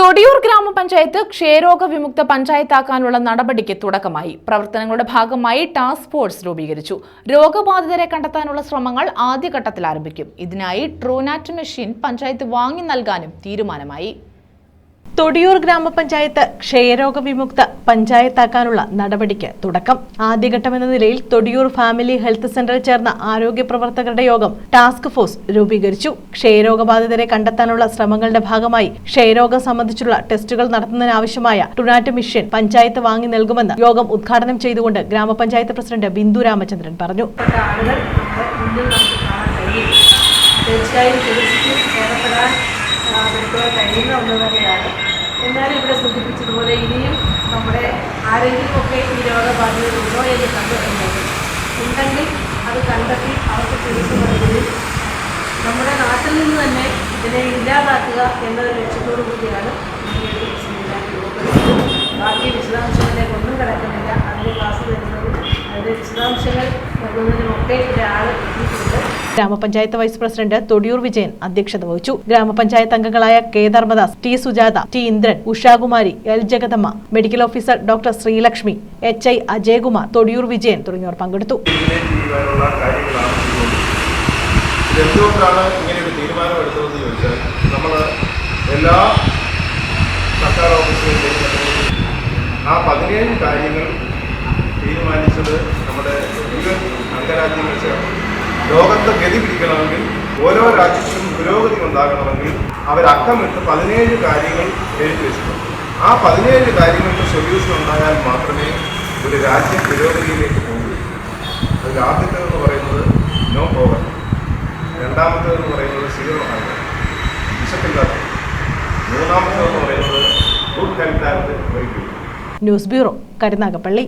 തൊടിയൂർ ഗ്രാമപഞ്ചായത്ത് ക്ഷയരോഗ വിമുക്ത പഞ്ചായത്താക്കാനുള്ള നടപടിക്ക് തുടക്കമായി. പ്രവർത്തനങ്ങളുടെ ഭാഗമായി ടാസ്ക് ഫോഴ്സ് രൂപീകരിച്ചു. രോഗബാധിതരെ കണ്ടെത്താനുള്ള ശ്രമങ്ങൾ ആദ്യഘട്ടത്തിൽ ആരംഭിക്കും ഇതിനായി ട്രൂനാറ്റ് മെഷീൻ പഞ്ചായത്ത് വാങ്ങി നൽകാനും തീരുമാനമായി. തൊടിയൂർ ഗ്രാമപഞ്ചായത്ത് ക്ഷയരോഗ വിമുക്ത പഞ്ചായത്താക്കാനുള്ള നടപടിക്ക് തുടക്കം. ആദ്യഘട്ടമെന്ന നിലയിൽ തൊടിയൂർ ഫാമിലി ഹെൽത്ത് സെന്ററിൽ ചേർന്ന ആരോഗ്യ പ്രവർത്തകരുടെ യോഗം ടാസ്ക് ഫോഴ്സ് രൂപീകരിച്ചു. ക്ഷയരോഗബാധിതരെ കണ്ടെത്താനുള്ള ശ്രമങ്ങളുടെ ഭാഗമായി ക്ഷയരോഗം സംബന്ധിച്ചുള്ള ടെസ്റ്റുകൾ നടത്തുന്നതിനാവശ്യമായ ടുനാറ്റ് മിഷൻ പഞ്ചായത്ത് വാങ്ങി നൽകുമെന്ന് യോഗം ഉദ്ഘാടനം ചെയ്തുകൊണ്ട് ഗ്രാമപഞ്ചായത്ത് പ്രസിഡന്റ് ബിന്ദു രാമചന്ദ്രൻ പറഞ്ഞു. തീർച്ചയായും ചികിത്സിച്ച് ഭേദപ്പെടാൻ ആ, കഴിയുന്ന ഒന്ന് തന്നെയാണ് എന്നാലും ഇവിടെ സൂചിപ്പിച്ചതുപോലെ ഇനിയും നമ്മുടെ ആരെങ്കിലുമൊക്കെ ഈ രോഗബാധിതർ ഉണ്ടോ എന്ന് കണ്ടെത്തുന്നത്. ഉണ്ടെങ്കിൽ അത് കണ്ടെത്തി അവർക്ക് ചികിത്സ നൽകുകയും നമ്മുടെ നാട്ടിൽ നിന്ന് തന്നെ ഇതിനെ ഇല്ലാതാക്കുക എന്ന ലക്ഷ്യത്തോടു കൂടിയാണ് ബാക്കി വിശദാംശങ്ങളിലേക്ക് ഒന്നും കിടക്കുന്നില്ല. അതിന്റെ ക്ലാസ് തരുന്നതും അതിന്റെ വിശദാംശങ്ങൾ നൽകുന്നതിനുമൊക്കെ ഒരാൾ എത്തിയിട്ടുണ്ട്. ഗ്രാമപഞ്ചായത്ത് വൈസ് പ്രസിഡന്റ് തൊടിയൂർ വിജയൻ അധ്യക്ഷത വഹിച്ചു. ഗ്രാമപഞ്ചായത്ത് അംഗങ്ങളായ K Dharmadas T Sujatha T Indran Ushakumari L Jagathamma medical officer doctor Sreelakshmi H I Ajayakumar Thodiyoor Vijayan തുടങ്ങിയവർ പങ്കെടുത്തു. ഇങ്ങനെ ഒരു ചോദിച്ചാൽ നമ്മൾ എല്ലാ സർക്കാർ ഓഫീസുകളിലേക്കും ആ പതിനേഴ് കാര്യങ്ങൾ തീരുമാനിച്ചത് നമ്മുടെ മുഴുവൻ അംഗരാജ്യങ്ങൾ ചേർന്ന് ലോകത്ത് ഗതി പിടിക്കണമെങ്കിൽ ഓരോ രാജ്യത്തിനും പുരോഗതി ഉണ്ടാകണമെങ്കിൽ അവർ അക്കമിട്ട് പതിനേഴ് കാര്യങ്ങൾ എഴുതി വെച്ചിട്ടുണ്ട്. ആ പതിനേഴ് കാര്യങ്ങൾക്ക് സൊല്യൂഷൻ ഉണ്ടായാൽ മാത്രമേ ഒരു രാജ്യം പുരോഗതിയിലേക്ക് പോകുകയുള്ളൂ അതിൽ ആദ്യത്തേതെന്ന് പറയുന്നത് നോ പോവർ രണ്ടാമത്തേതെന്ന് പറയുന്നത് സീറോ ഹൺഡ്രഡ് വിശപ്പില്ലാത്ത. മൂന്നാമത്തേതെന്ന് പറയുന്നത് good health and news bureau Karunagappally.